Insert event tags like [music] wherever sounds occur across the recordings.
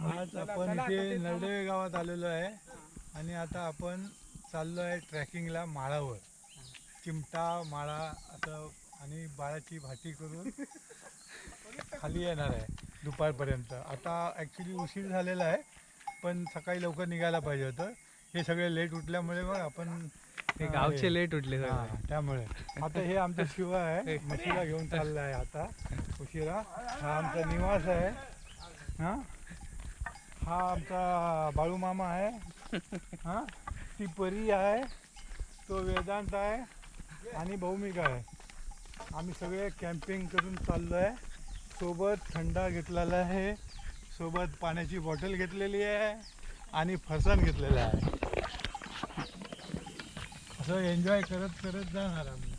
आज आपण इथे नरडे गावात आलेलो आहे आणि आता आपण चाललो आहे ट्रॅकिंगला माळावर. चिमटा माळा असं आणि बाळाची भाटी करून खाली येणार आहे दुपारपर्यंत. आता ॲक्च्युली उशीर झालेला आहे पण सकाळी लवकर निघायला पाहिजे होतं. हे सगळे लेट उठल्यामुळे मग आपण हा, गावचे लेट उठले त्यामुळे. आता हे आमचं शिवा आहे म्हशीला घेऊन चालला आहे आता उशिरा. हा आमचा निवास आहे. हा? हा आमचा बाळू मामा आहे. हा ती परी आहे तो वेदांत आहे आणि भौमिका आहे. आम्ही सगळे कॅम्पिंग करून चाललो आहे सोबत थंडा घेतलेला आहे. सोबत पाण्याची बॉटल घेतलेली आहे आणि फरसाण घेतलेला आहे. असं एन्जॉय करत करत जाणार आम्ही.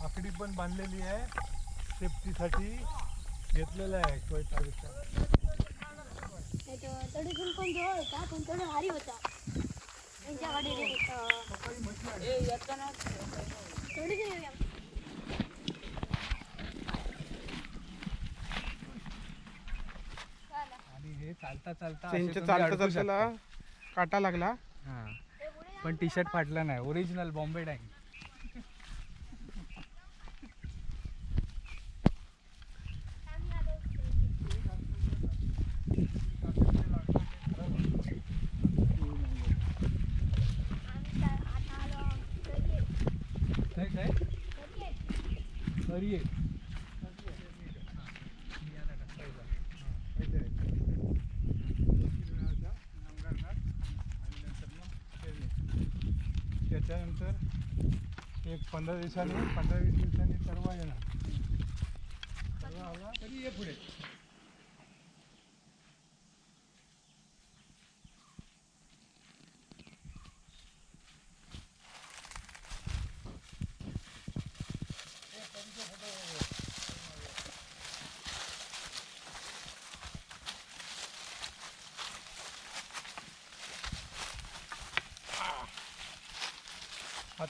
आकडी पण बांधलेली आहे. सेफ्टीसाठी घेतलेलं आहे. कोयता तडीतून पण जवळ होता पण थोडं भारी होता त्यांच्याकडे तडीतून येऊया आणि चालता चालता असे त्यांच्या चालता चालताला. काटा लागला हा. पण टी शर्ट फाटला नाही ओरिजिनल बॉम्बे टँक काय काय तरी त्याच्यानंतर एक पंधरा दिवसांनी पंधरा वीस दिवसांनी सर्व येणार. सर्व आला तरी ये पुढे.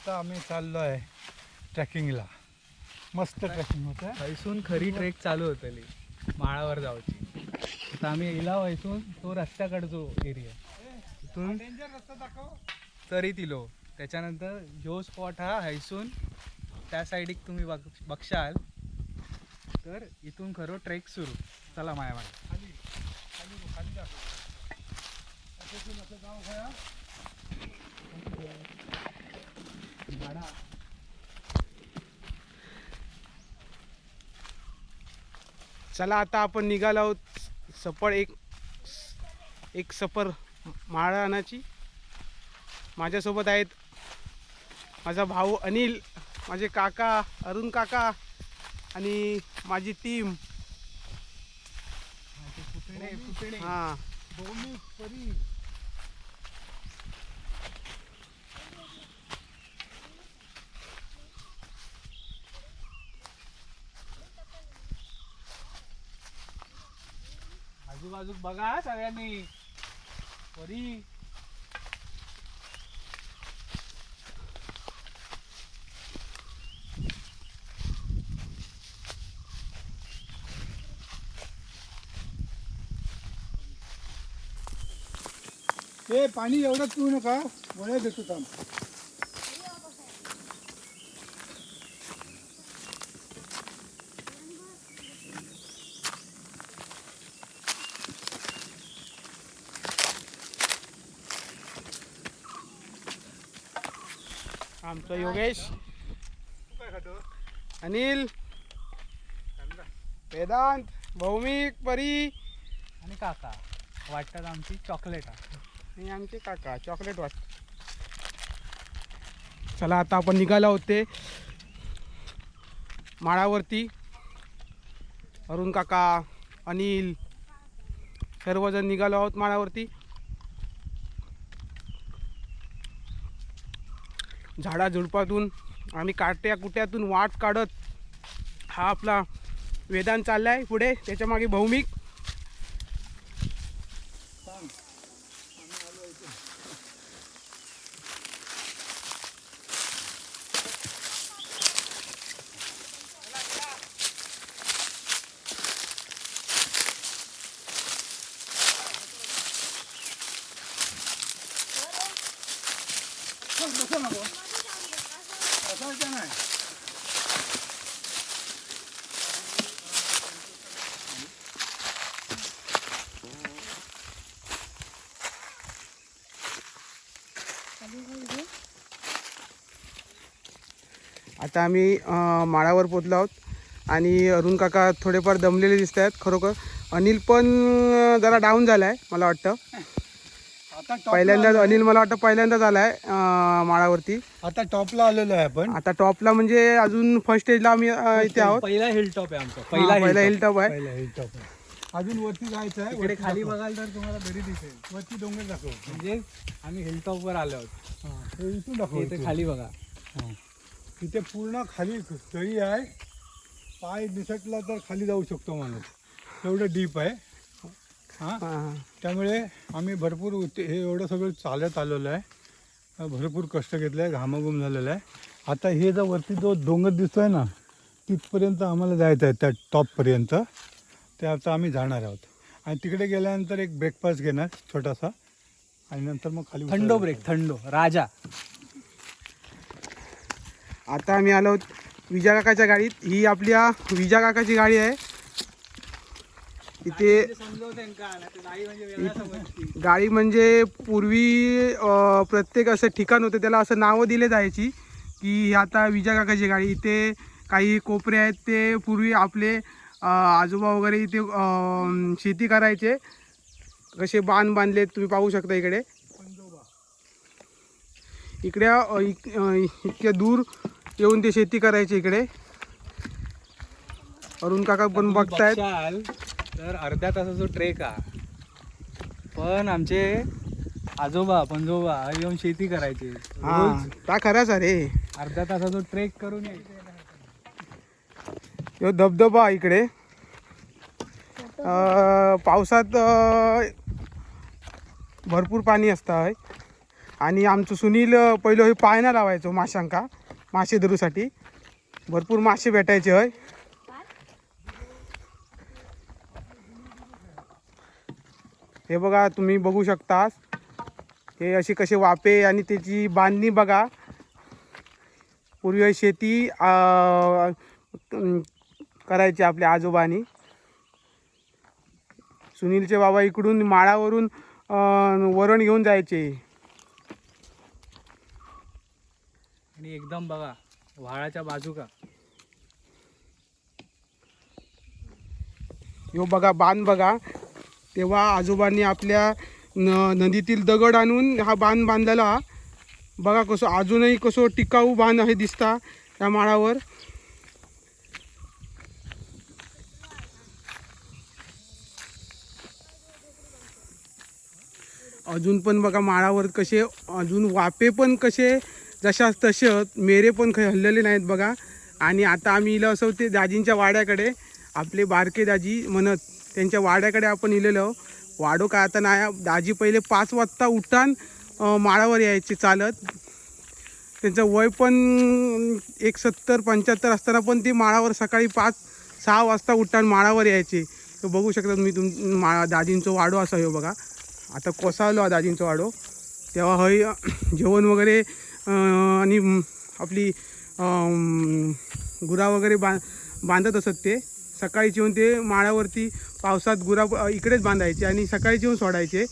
आता आम्ही चाललो आहे ट्रॅकिंगला. मस्त ट्रॅकिंग होत. आहे हैसून खरी ट्रेक चालू होतली माळावर जाऊची. आता आम्ही इलाव हैसून तो रस्त्याकडचो एरिया इथून तरी तिलो. त्याच्यानंतर जो स्पॉट हा हैसून त्या साईडीक तुम्ही बघ बघशाल. तर इथून खरो ट्रेक सुरू. चला माया मागे खाली खाली खाली दाखव त्याच्यातून असं गाव खया चला आता आपण निघालो आहोत सफळ एक एक सफर माळा आणायची माझ्यासोबत आहेत माझा भाऊ अनिल माझे काका अरुण काका आणि माझी टीम हां. आजूबाजूक बघा सगळ्यांनी. परी. ते पाणी एवढंच पिऊ नका. गोळ्या देतो थांब. योगेश तू खातो अनिल. वेदांत. भौमिक परी. आणि काका. वाटतात आमची चॉकलेट आणि आमचे काका. चॉकलेट वाट चला आता आपण निघालो होते माळावरती. अरुण काका अनिल. सर्वजण निघालो आहोत माळावरती. झाडाझुडपातून आणि काट्या कुट्यातून वाट काढत हा आपला वेदान चालला आहे पुढे त्याच्यामागे भौमिक. आता आम्ही माळावर पोचलो आहोत. आणि अरुण काका थोडेफार दमलेले दिसत आहेत खरोखर. अनिल पण जरा डाऊन झाला आहे मला वाटतं. पहिल्यांदा. अनिल मला वाटतं पहिल्यांदाच आला आहे माळावरती. आता टॉपला आलेलो आहे आपण. आता टॉपला म्हणजे अजून फर्स्ट स्टेजला आम्ही इथे आहोत. पहिला हिल टॉप आहे आमचा. हा, पहिला पहिला हिल टॉप आहे. पहिला हिल टॉप अजून वरती जायचं आहे इकडे खाली. बघाल तर तुम्हाला दरी दिसेल. वरती डोंगर दाखव. म्हणजे आम्ही हिल टॉप वर आलो आहोत. इथून दाखव. खाली बघा. तिथे पूर्ण खाली तळी आहे. पाय निसटला तर खाली जाऊ शकतो माणूस. एवढं डीप आहे. हा. त्यामुळे आम्ही भरपूर हे एवढं सगळं चालत आलेलं आहे. भरपूर कष्ट घेतलं आहे. घामाघूम झालेलं आहे. आता हे जो वरती जो डोंगर दिसतोय ना तिथपर्यंत आम्हाला जायचं आहे त्या टॉपपर्यंत. ते आता आम्ही जाणार आहोत. आणि तिकडे गेल्यानंतर एक ब्रेकफास्ट घेणार छोटासा. आणि नंतर मग खाली थंडो. ब्रेक थंडो. राजा. आता आम्ही आलो विजा काकाच्या गाडीत. ही आपल्या विजा काकाची गाडी आहे. इथे गाडी म्हणजे पूर्वी प्रत्येक असं ठिकाण होतं त्याला असं नावं दिले जायची की आता विजा काकाची गाडी. इथे काही कोपरे आहेत ते पूर्वी आपले आजोबा वगैरे इथे शेती करायचे. कसे बांध बांधले तुम्ही पाहू शकता इकडे. इकडे इतक्या दूर येऊन ते शेती करायचे इकडे. अरुण काका पण बघतायत. बघशाल तर अर्ध्या तासाचा ट्रेक हा. पण आमचे आजोबा पंजोबा येऊन शेती करायचे. हा रोज ता खराच अरे अर्ध्या तासाचा ट्रेक करून यायचे ह्यो धबधबा इकडे. अं, पावसात अं, भरपूर पाणी असतं आहे. आणि आमचं सुनील अं, पहिलं हे पायना लावायचो माशांका. मासे धरूसाठी. भरपूर मासे भेटायचे हय. हे बघा तुम्ही बघू शकता हे असे कसे वापे आणि त्याची बांधणी बघा. पूर्वी शेती करायची करायचे आपल्या आजोबांनी. सुनीलचे बाबा इकडून माळावरून वरण घेऊन जायचे. आणि एकदम बघा व्हाळाच्या बाजू का? यो बघा बांध बघा. तेव्हा आजोबांनी आपल्या न नदीतील दगड आणून हा बांध बांधलेला बघा कसं अजूनही कसं टिकाऊ बांध आहे दिसता त्या माळावर. अजून पण बघा माळावर कसे अजून वापे पण कसे जशाच तसे मेरे पण काही हल्लेले नाहीत बघा. आणि आता आम्ही इलं असं ते दाजींच्या वाड्याकडे आपले बारके दाजी म्हणत त्यांच्या वाड्याकडे आपण इलेलो वाडो काय आता नाही दाजी पहिले पाच वाजता उठान माळावर यायचे चालत. त्यांचं वय पण एक सत्तर पंच्याहत्तर असताना पण ते माळावर सकाळी पाच सहा वाजता उठान माळावर यायचे. बघू शकता तुम्ही तुम माळा दाजींचं वाडो असा हो बघा. आता कोसावलो हा दाजींचं वाडो. तेव्हा हय जेवण वगैरे आणि आपली गुरा वगैरे बा बांधत असत ते. सकाळी येऊन ते माळावरती पावसात गुरा इकडेच बांधायचे आणि सकाळी येऊन सोडायचे.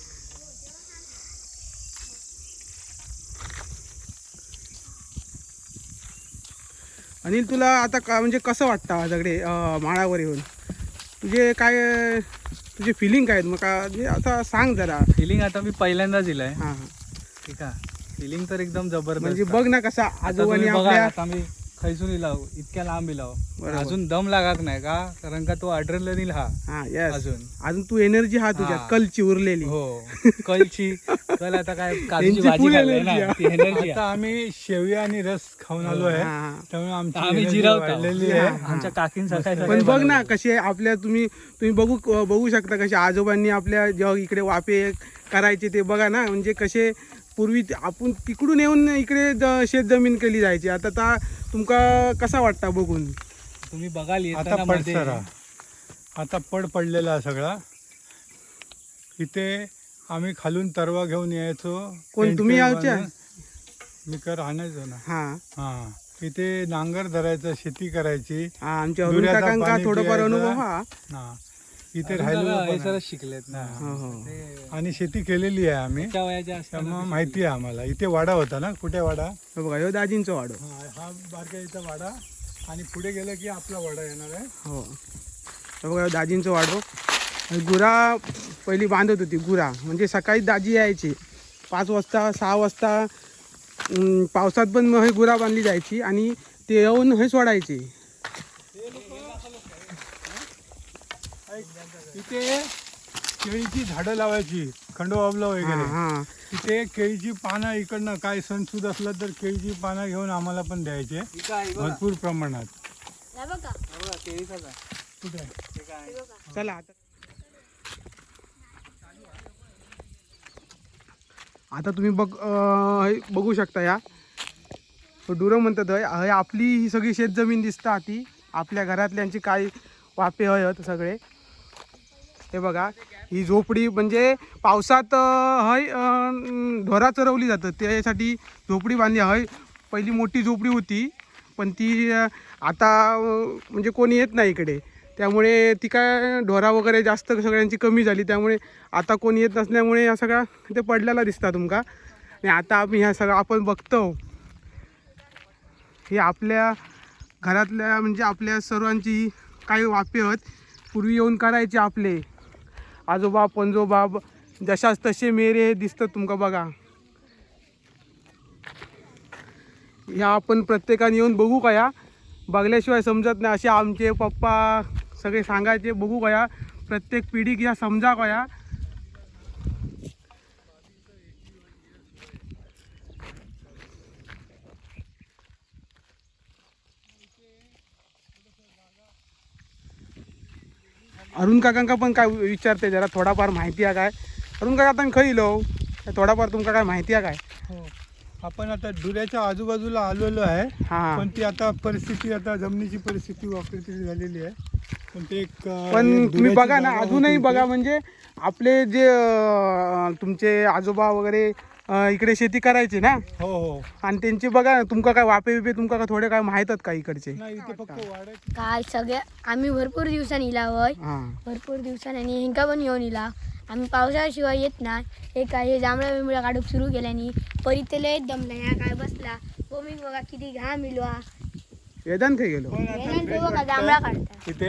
अनिल तुला आता का म्हणजे कसं वाटतं माझ्याकडे माळावर येऊन? तुझे काय तुझे फिलिंग काय आहेत? मग का म्हणजे आता सांग जरा. फिलिंग आता मी पहिल्यांदाच दिलाय. हां हां. ठीक आहे. फिलिंग तर एकदम जबरदस्त म्हणजे. बघ ना कसा आजोबांनी आपल्या मी खैसून इलाव इतक्या लांब इलाव. बरोबर. अजून दम लागाक नाही का? कारण का तो अड्रेनलिन हा. हा यस अजून. अजून तू एनर्जी हा तुझ्या हा. कलची उरलेली. हो. कलची. कल आता काय [laughs] काजूची भाजी full खाल्ली energy ना. आहे. ती एनर्जी आता आम्ही शेवया आणि रस खाऊन आलो आहे. हा, हा. त्यामुळे आमची आम्ही energy जिरावतो. वाढलेली आहे. आमच्या काकीन सकाळी पण सकाळी बघ ना. कसे आपल्या तुम्ही तुम्ही बघू बघू शकता कसे आजोबांनी आपल्या जेव्हा इकडे वापे करायचे ते बघा ना म्हणजे कसे पूर्वी आपण तिकडून येऊन इकडे ज- शेत जमीन केली जायची. आता ता तुमका कसा वाटता बघून? तुम्ही बघाल आता येताना पड आता पड पडलेला सगळा. इथे आम्ही खालून तरवा घेऊन यायचो. कोण, तुम्ही? बांधून. मी कर राहण्याचो ना हा. हा. इथे नांगर धरायचं शेती करायची. हा आमच्या अरुण दुऱ्याचं काकांका पाणी थोडंफार प्यायचं. अनुभव हा. हा. इथे अजून राहिलेलो जरा पण आहे. सरस शिकलेत ना. हो हो आणि शेती केलेली आहे आम्ही. त्या वयाच्या असताना त्यामुळे माहिती आहे आम्हाला. इथे वाडा होता ना? कुठे वाडा? हे बघा ह्यो दाजींचं वाडो. हा हा बारक्या इथं वाडा. आणि पुढे गेलं की आपला वाडा येणार आहे. हो. हे बघा ह्यो दाजींचं वाडो. आणि गुरा पहिली बांधत होती गुरा. म्हणजे सकाळी दाजी यायची. पाच वाजता सहा वाजता अं, पावसात पण मग हे गुरा बांधली जायची आणि ते येऊन हे सोडायचे इथे केळीची झाडं लावायची खंडोबाबला वगैरे. हा तिथे केळीची पानं इकडनं काय सणसूद असलं तर केळीची पानं घेऊन आम्हाला पण द्यायचे. भरपूर प्रमाणात. बघा. कुठे काय चला आता. आता तुम्ही बघ अं, हे बघू शकता या. डुरं म्हणतात हय हय आपली ही सगळी शेतजमीन दिसता ती. आपल्या घरातल्यांची काही वापे हयत सगळे. हे बघा ही झोपडी म्हणजे पावसात हय ढोरा चरवली जातं. त्यासाठी झोपडी बांधली. हय पहिली मोठी झोपडी होती पण ती आता म्हणजे कोणी येत नाही इकडे. त्यामुळे ती काय ढोरा वगैरे जास्त सगळ्यांची कमी झाली. त्यामुळे आता कोणी येत नसल्यामुळे या सगळ्या ते पडलेला दिसता तुमका. आणि आता आम्ही ह्या सगळं आपण बघतो. हे आपल्या घरातल्या म्हणजे आपल्या सर्वांची काही वापे आहेत पूर्वी येऊन करायचे आपले. आजोबा पंजोबा जशाच तसे मेरे हे दिसतात तुमका बघा. ह्या आपण प्रत्येकाने येऊन बघू का या? बघल्याशिवाय समजत नाही. असे आमचे पप्पा सगळे सांगायचे बघू का या? प्रत्येक पिढीक या समजा का या? अरुण काकांका पण काय विचारते जरा थोडाफार माहिती आहे काय? अरुण काका आता खय लो. थोडाफार तुमका काय माहिती आहे काय? हो. आपण आता दुऱ्याच्या आजूबाजूला आलेलो आहे. हा. पण ती आता परिस्थिती आता जमिनीची परिस्थिती वापरती झालेली आहे. पण ते एक अं, पण एक तुम्ही बघा ना जागा अजूनही होती बघा. म्हणजे आपले जे अं, तुमचे आजोबा वगैरे अं, इकडे शेती करायचे ना? हो हो. आणि त्यांची बघा ना, तुमका काय वापे बिपे तुमका काय थोडे काय माहीत आहेत का इकडचे? नाही इथे फक्त वाड्याची. काय सगळ्या आम्ही भरपूर दिवसांनी इला वय हा. भरपूर दिवसांनी आणि हेंका पण येऊन इला. आम्ही पावसाशिवाय येत नाही. हे काय हे जांभळा बिंबळा काढूक सुरू केल्यानी परी ते लय दमला या काय बसला. मी बघा किती घाम इलो वेदांत खाई गेलो? आता वेदांत बघा जांभळा काढता. तिथे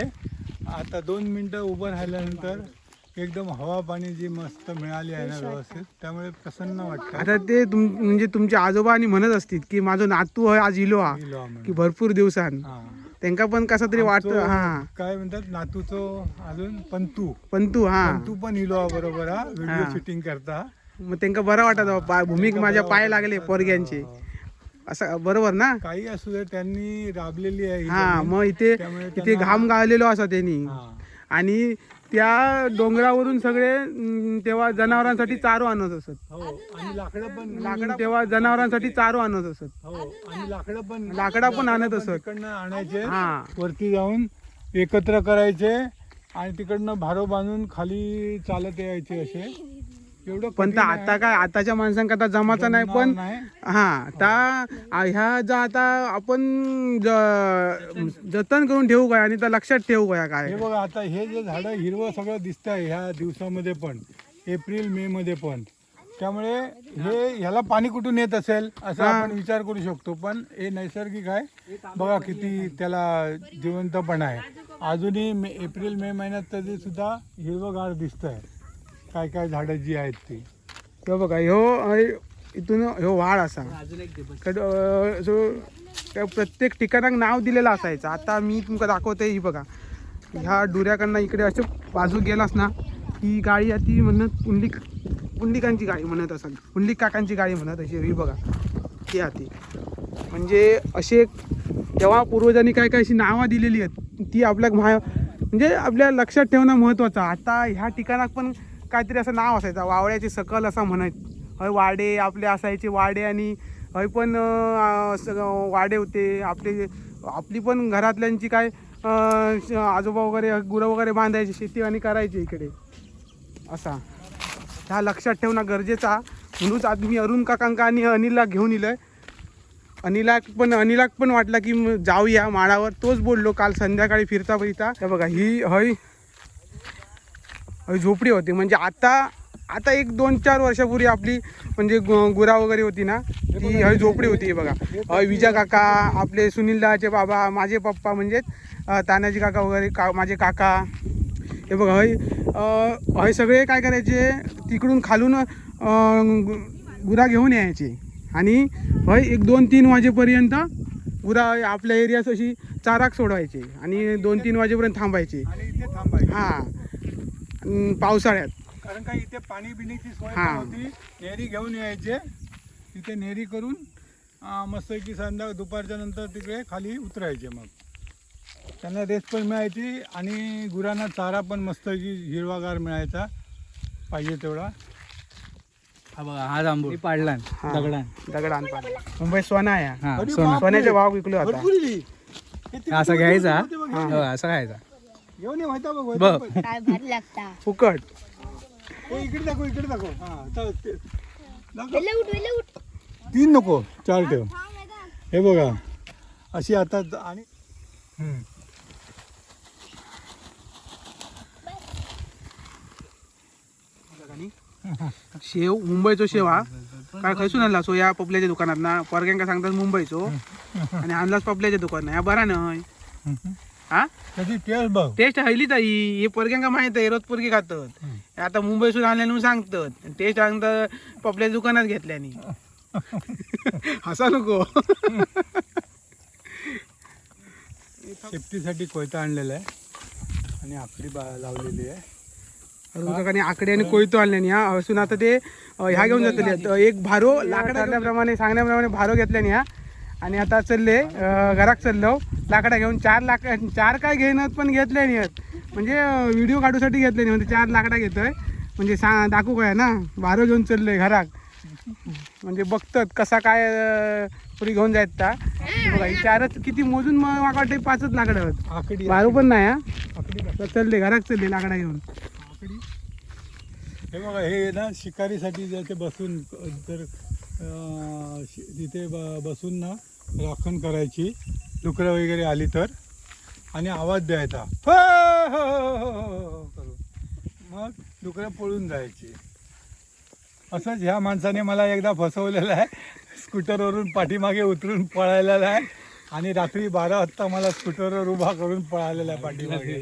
आता दोन मिनिटं उभं राहिल्यानंतर एकदम हवा पाणी जी मस्त मिळाली आहे ना व्यवस्थित त्यामुळे प्रसन्न वाटतं. आता ते तुम म्हणजे तुमचे आजोबा आणि म्हणत असतील की माझं नातू आहे आज इलो हा. की भरपूर दिवसां हा. त्यांका पण कसं तरी वाटतं हा. काय म्हणतात नातूचो अजून पंतू. पण तू हा. पंतू पण इलो हा बरोबर हा. व्हिडिओ हा. शूटिंग करता. मग त्यांका बरं वाटत भूमिक माझ्या पाय लागले पोरग्यांचे. असं बरोबर ना? काही असू दे त्यांनी राबलेली आहे ही हा जमीन. मग इथे त्यामुळे इथे त्यांना- घाम गाळलेलो असा त्यांनी. हा. आणि त्या डोंगरावरून सगळे अं, तेव्हा जनावरांसाठी चारो आणत असत. हो आणि लाकडं पण लाकडा तेव्हा जनावरांसाठी चारो आणत असत. हो आणि लाकडं पण लाकडा पण आणत असत. तिकडनं आणायचे हा. वरती जाऊन एकत्र करायचे आणि तिकडनं भारो बांधून खाली चालत यायचे असे. एवढं पण तर. आता काय आताच्या माणसांका आता जमाचा नाही पण. हा आ- ह्या ज्या आता आपण जतन करून ठेवू काय आणि त्या लक्षात ठेवू काय काय हे बघा आता हे जे झाडं हिरवं सगळं दिसत आहे ह्या दिवसामध्ये पण एप्रिल मे मध्ये पण त्यामुळे हे ह्याला पाणी कुठून येत असेल असं. आपण विचार करू शकतो पण हे नैसर्गिक आहे बघा किती त्याला जिवंतपणा आहे अजूनही मे एप्रिल मे महिन्यात तरी सुद्धा हिरवगार दिसत आहे काय काय झाडं जी आहेत ती. हे बघा ह्यो इथून ह्यो वाळ असा. प्रत्येक ठिकाणाक नाव दिलेलं असायचं. आता मी तुमका दाखवते ही बघा. ह्या डुऱ्याकडनं इकडे असं बाजू गेलास ना ही गाडी आहे ती म्हणत पुंडलिक पुंडलिकांची गाडी म्हणत असाल पुंडलिक काकांची गाडी म्हणत अशी ही बघा. ती आहे ती. म्हणजे असे तेव्हा पूर्वजांनी काय काय अशी नावं दिलेली आहेत ती आपल्या म्हणजे आपल्या लक्षात ठेवणं महत्त्वाचं आता ह्या ठिकाणात पण काहीतरी असं नाव असायचं. वावळ्याचे सकल असं म्हणायचं हय वाडे आपले असायचे वाडे आणि हय पण वाडे होते. आपले आपली पण घरातल्यांची काय आजोबा वगैरे गुरं वगैरे बांधायची शेती आणि करायची इकडे. असा. ह्या लक्षात ठेवणं गरजेचा म्हणूनच आज मी अरुण काकांका आणि अनिलला घेऊन इलोय. अनिलाक पण अनिलाक पण वाटला की जाऊया माळावर. तोच बोललो काल संध्याकाळी फिरता फिरता हे बघा ही हय झोपडी होती. म्हणजे आता आता एक दोन चार वर्षापूर्वी आपली म्हणजे गु- गुरा वगैरे होती ना ती हय झोपडी होती हे बघा. विजय काका आपले सुनील दाचे बाबा माझे पप्पा म्हणजेच तानाजी काका वगैरे का माझे काका हे बघा हय हय सगळे काय करायचे तिकडून खालून गुरा घेऊन यायचे. आणि हय एक दोन तीन वाजेपर्यंत गुरा आपल्या एरियात अशी चाराक सोडवायचे आणि दोन तीन वाजेपर्यंत थांबायचे. हां. पावसाळ्यात. कारण का इथे पाणी बिणीची सोय हा. पण होती. नेरी घेऊन यायचे. तिथे नेरी करून अं, मस्तपैकी संध्या दुपारच्या नंतर तिकडे खाली उतरायचे मग. त्यांना रेस्ट पण मिळायची आणि गुरांना चारा पण मस्तपैकी हिरवागार मिळायचा. पाहिजे तेवढा. हा बघा हा जांभूळ. पाडला हा. दगडान. दगडान पाडला मुंबई सोना आहे हा. अरे सोना. बाप. सोन्याचे भाव विकलो भरपूर. हे ते असा घ्यायचा? होते बघ, हे. हो, असा खायचा घेऊन ये व्हायचा बघ बघ. व्हायचा बघ. काय भारी लागता. फुकट. हे इकडे दाखव इकडे दाखव. हा चल, ते- दाखव. वेले उठ वेले उठ. तीन नको चार ठेव. हे बघा अशी आता ज- आणि हम्म. शेव मुंबईचो शेव हा. काय खयसून आणला सो या पपल्याच्या दुकानात ना पोरग्यांका सांगतात मुंबईचो. आणि आणलाच पपल्याच्या दुकानात या बरा नाही हा? त्याची टेस्ट बघ. टेस्ट हयली ताई. हे पोरग्यांका माहीत आहे रोज पोरगी खातात. आता मुंबईसून आणल्या म्हणून सांगतात टेस्ट सांगतात पपल्याच्या दुकानात घेतल्यानी. [laughs] हसा नको. सेफ्टीसाठी कोयता आणलेला आहे. आणि आकडी बा लावलेली आहे. काकाने आकडे आणि कोयतो आणल्यानी हा. असून आता ते ह्या घेऊन जातले. एक भारो लाकडाप्रमाणे सांगण्याप्रमाणे भारो घेतल्यानी हा. आणि आता चालले घरात चाललो. लाकडा घेऊन चार लाक चार काय घेणं पण घेतले नाही म्हणजे व्हिडिओ काढूसाठी घेतले नाही म्हणजे चार लाकडा घेतोय. म्हणजे सा दाखवू काय ना? भारो घेऊन चाललोय घरात. म्हणजे बघतात कसा काय पुरी घेऊन जायत ता. बघा ही चारच किती मोजून मग मला वाटतं पाचच लाकडं आहेत. भारो पण नाही हा? चालले घरात चालले लाकडा घेऊन. हे बघा हे ना शिकारीसाठी ज्याचे बसून जर तिथे ब- बसून ना राखण करायची. डुकरं वगैरे आली तर. आणि आवाज द्यायचा. हो, हो, हो, करून. मग डुकरं पळून जायची. असंच ह्या माणसाने मला एकदा फसवलेलं आहे. स्कूटरवरून पाठीमागे उतरून पळालेला आहे. आणि रात्री बारा वाजता मला स्कूटरवर उभा करून पळालेला आहे पाठीमागे.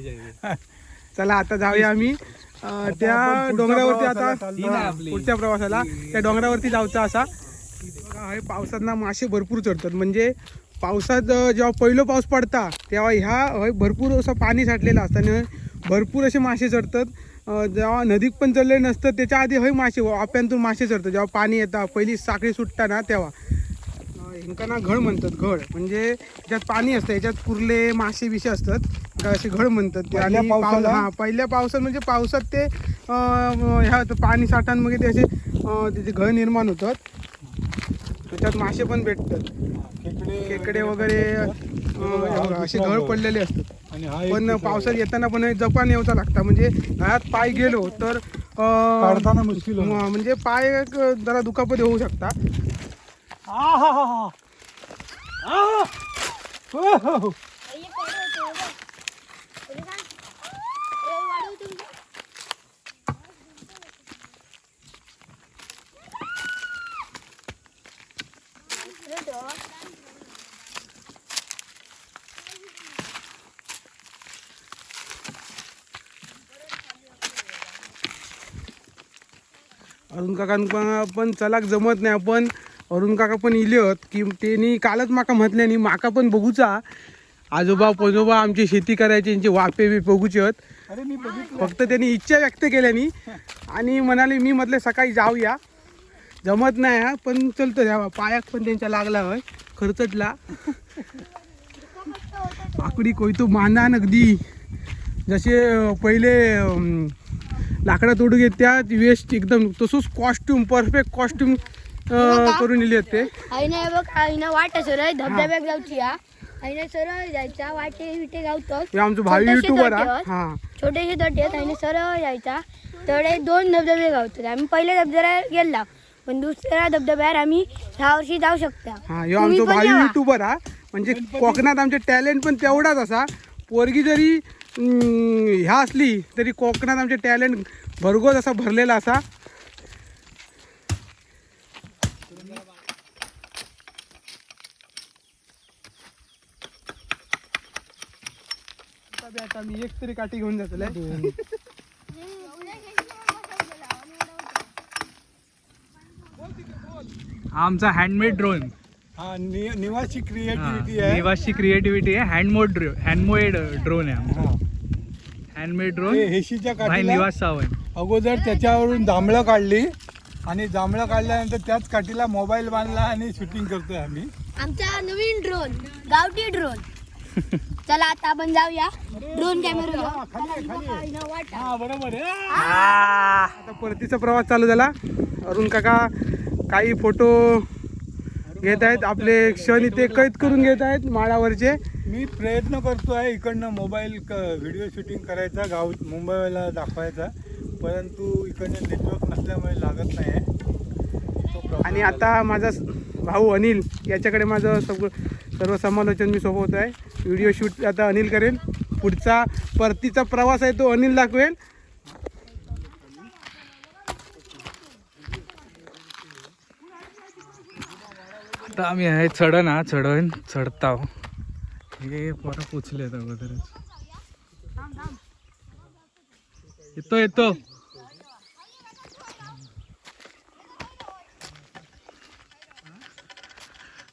चला आता जाऊया आम्ही. त्या डोंगरावरती आता. पुढच्या प्रवासाला. त्या डोंगरावरती जाऊचा असा. हे पावसात ना मासे भरपूर चढतात. म्हणजे पावसात जेव्हा पहिलं पाऊस पडता तेव्हा ह्या हय भरपूर असं पाणी साठलेलं असतं आणि भरपूर असे मासे चढतात. जेव्हा नदीत पण चढले नसतं त्याच्या आधी हय मासे आप्यांतून मासे चढतात. जेव्हा पाणी येतं पहिली साखळी सुटता ना तेव्हा ह्यांका ना घड म्हणतात घड म्हणजे त्याच्यात पाणी असतं याच्यात कुर्ले मासे बिशे असतात. असे घड म्हणतात ते. आणि पाव- पावसाला? हा पहिल्या पावसात म्हणजे पावसात ते ह्या पाणी साठांमध्ये ते असे त्याचे घड निर्माण होतात. त्याच्यात मासे पण भेटतात खेकडे खेकडे वगैरे हा असे गड. पडलेले असतात हा पण पावसात येताना पण जपान यावचा लागता म्हणजे घरात पाय गेलो तर काढताना मुश्किल म्हणजे पाय जरा दुखापत होऊ शकता. आह! हो, हो, हो. अरुण काकांना पण चलाक जमत नाही आपण. अरुण काका पण इले होत की त्यांनी कालच माका म्हटल्यानी माका पण बघूचा. आजोबा पजोबा आमची शेती करायची यांची वाफे बी बघूचे होत फक्त त्यांनी इच्छा व्यक्त केल्यानी आणि म्हणाले मी म्हटले सकाळी जाऊया. जमत नाही हा पण चलतं द्यावा पायाक पण त्यांच्या लागला होय खर्चटला. आकडी कोयतो माना नगदी जसे पहिले लाकडा तोडू घेत त्या वेस्ट एकदम तसंच कॉस्ट्युम परफेक्ट कॉस्ट्युम करून दिले ते. आईने बघ आईनं वाट सरळ धबधब्याक जाऊची हा. आईने सरळ जायचा वाटे विटे गावतात हे आमचं भावी युट्यूबर हा. छोटेसे तटे आहेत आईने सरळ जायचा. तेवढे दोन धबधबे गावतात. आम्ही पहिल्या धबधब्याला गेला पण दुसऱ्या धबधब्यावर आम्ही ह्या वर्षी जाऊ शकता. हा ह्यो आमचो भावी. युट्यूबर हा. म्हणजे कोकणात आमचे टॅलेंट पण तेवढाच असा. पोरगी जरी ह्या असली तरी कोकणात आमचे टॅलेंट भरघोस असा भरलेला असा. आता मी एक तरी काठी घेऊन जातो आमचा हँडमेड ड्रोन नि- निवासी क्रिएटिव्हिटी आहे. निवासी क्रिएटिव्हिटी आहे. हँडमोड ड्रो हँडमेड ड्रोन आहे. हँडमेड ड्रोन हेशीच्या भाई काठीला निवास सावंत. अगोदर त्याच्यावरून जांभळं काढली आणि जांभळं काढल्यानंतर त्याच काठीला मोबाईल बांधला आणि शूटिंग करतोय आम्ही. आमचा नवीन ड्रोन गावठी ड्रोन चला आता आपण जाऊया. ड्रोन कॅमेरा हा बरोबर आहे. आता परतीचा प्रवास चालू झाला. अरुण काका काही फोटो घेत आहेत. आपले क्षण इथे कैद करून घेत आहेत माळावरचे. मी प्रयत्न करतोय इकडनं मोबाईल व्हिडिओ शूटिंग करायचा गाव मुंबईला दाखवायचा. परंतु इकडनं नेटवर्क नसल्यामुळे लागत नाही आहे. आणि आता माझा भाऊ अनिल याच्याकडे माझं सगळं सर्व समालोचन मी सोबत आहे. व्हिडिओ शूट आता अनिल करेल. पुढचा परतीचा प्रवास आहे तो अनिल दाखवेल. आता आम्ही आहे चढण हा चढण चढताव. हे परत पोचले अगोदरच. येतो येतो.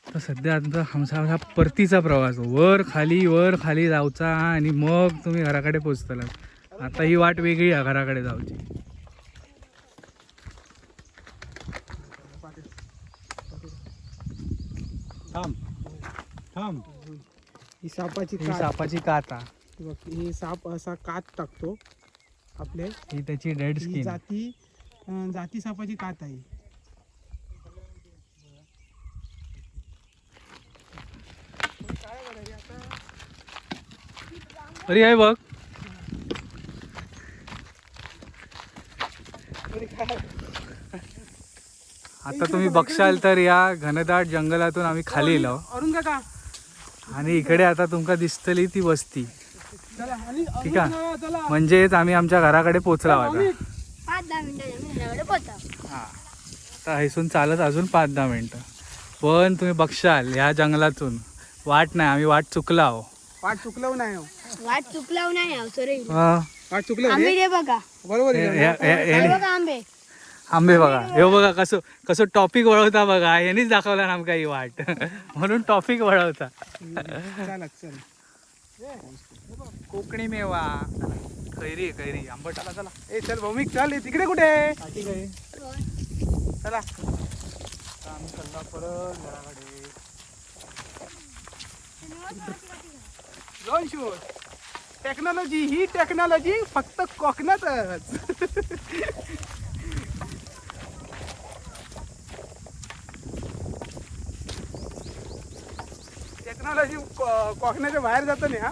तर सध्या आता आमचा हा परतीचा प्रवास. वर खाली वर खाली जाऊचा आणि मग तुम्ही घराकडे पोचतला आता ही वाट वेगळी आहे घराकडे जाऊची थांब थांब ही सापाची ही कात. सापाची काता बघ, ही साप असा कात टाकतो आपले. ही त्याची ही स्किन जाती अं, जाती सापाची कात आहे अरे आहे बघ. आता तुम्ही बघशाल तर या घनदाट जंगलातून आम्ही खाली येलो. अरुण काका आणि इकडे आता तुमका दिसतली ती वस्ती. ठीक आहे. म्हणजेच आम्ही आमच्या घराकडे पोचला होता पाच दहा मिनिटाच्या पोहोचा आता हैसून चालत अजून पाच दहा मिनटं. पण तुम्ही बघशाल ह्या जंगलातून वाट नाही आम्ही वाट चुकला हो वाट चुकलव नाही हो. वाट चुकलाव नाही सॉरी हा. वाट दे बघा. बरोबर आंबे बघा. हे बघा कसं कसं टॉपिक वळवता बघा. यांनीच दाखवला ना आमका ही वाट. [laughs] म्हणून टॉपिक वळवता. कोकणी मेवा. कैरी कैरी आंबट चला चला. ए चल भौमिक चल तिकडे कुठे? आहे? चला. आम्ही चालला परत घराकडे. ड्रोन शूट टेक्नॉलॉजी ही टेक्नॉलॉजी फक्त कोकणातच. [laughs] टेक्नॉलॉजी कोकणाच्या बाहेर जातं नाही हा?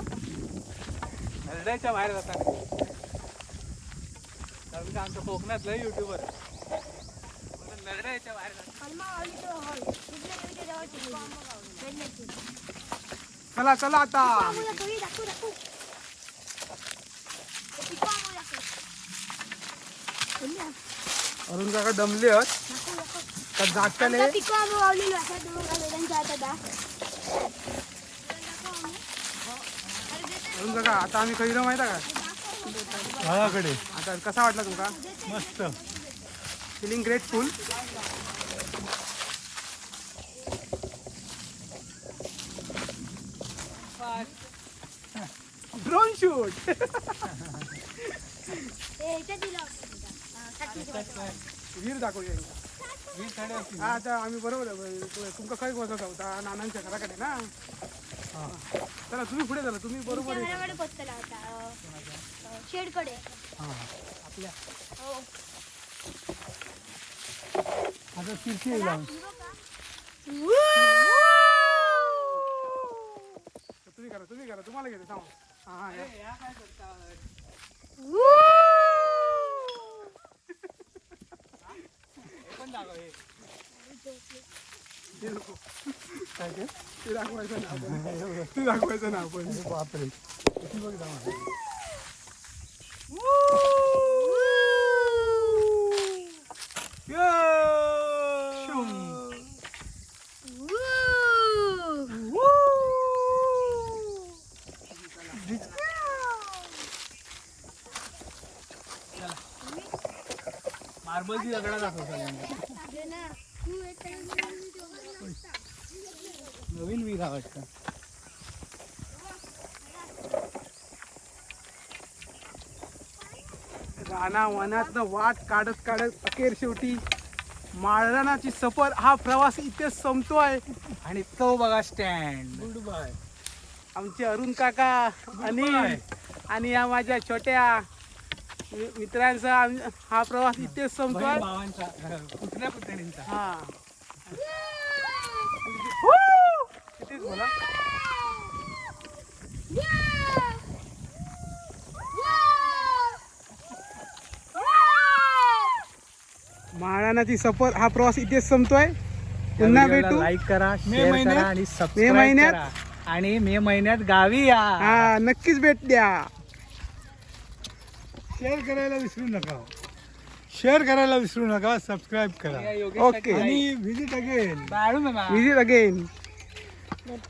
नरड्याच्या बाहेर जाता नाही कारण का आमचं कोकणातलं युट्यूबर बाहेर जाता. चला चला आता. अरुण काका दमले आहेत. तर जागताले. अरुण काका आता आम्ही काही माहिती का? घराकडे आता कसा वाटला तुमका मस्त. फिलिंग ग्रेटफुल ड्रोन शूट वीर दाखवूया. हा आता आम्ही बरोबर आहे. तुमका खय बसत होता नानांच्या घराकडे ना? हा. चला तुम्ही पुढे झाला तुम्ही बरोबर आहे. शेडकडे. आपल्या. हो. आता तिरकी येईल तुम्ही करा तुम्ही करा तुम्हाला घेते सांगा हा हा या. पण काय ते? दाखवायचं ना आपण ते दाखवायचं ना आपण बापरे मार्बलची दगडा दाखवतो सगळ्यांना हा वाटतं? राणा वनात वाट काढत काढत अखेर शेवटी माळरानाची सफर हा प्रवास इथेच संपतोय आणि तो बघा स्टँड गुड बाय आमचे अरुण काका अनिल आणि या माझ्या छोट्या मित्रांचा हा प्रवास इथेच संपतोय. भावांचा कुठल्या हा इथेच बोला महाराणाची सफर हा प्रवास इथेच संपतोय. पुन्हा भेटू. लाईक करा मे महिन्यात- करा आणि मे महिन्यात- आणि मे महिन्यात गावी या. हा नक्कीच भेट द्या. शेअर करायला विसरू नका. शेअर करायला विसरू नका सबस्क्राईब करा. ओके. आणि व्हिजिट अगेन बाळू ना विजिट अगेन